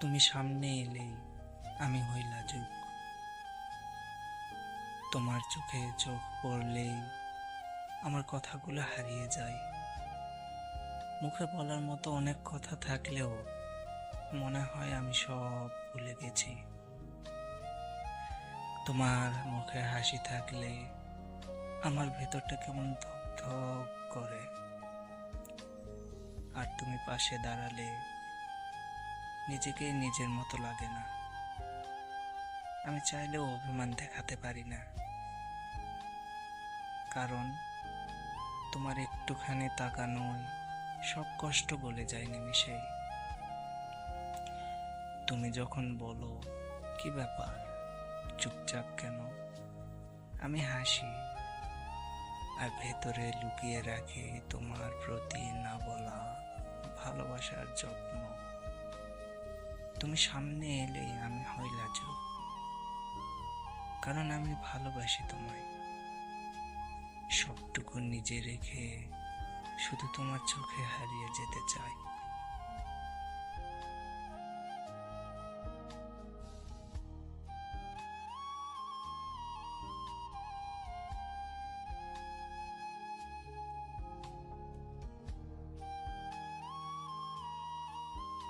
তুমি সামনে এলেই আমি হই লাজুক তোমার চোখে চোখ পড়লেই আমার কথাগুলো হারিয়ে যায়। মুখে বলার মতো অনেক কথা থাকলেও মনে হয় আমি সব ভুলে গেছি। তোমার মুখে হাসি থাকলে আমার ভেতরটা কেমন ধক ধক করে। আর তুমি পাশে দাঁড়ালে নিজেকেই নিজের মতো লাগে না। আমি চাইলেও অভিমান দেখাতে পারি না। কারণ তোমার একটুখানি তাকানোই সব কষ্ট বলে যায় নিমিশেই তুমি যখন বলো, কি ব্যাপার? চুপচাপ কেন? আমি হাসি। আর ভেতরে লুকিয়ে রাখি তোমার প্রতি না বলা ভালোবাসার যত্ন। তুমি সামনে এলে আমি হই লাজুক কারণ আমি ভালোবাসি তোমায়। সবটুকু নিজে রেখে শুধু তোমার চোখে হারিয়ে যেতে চাই।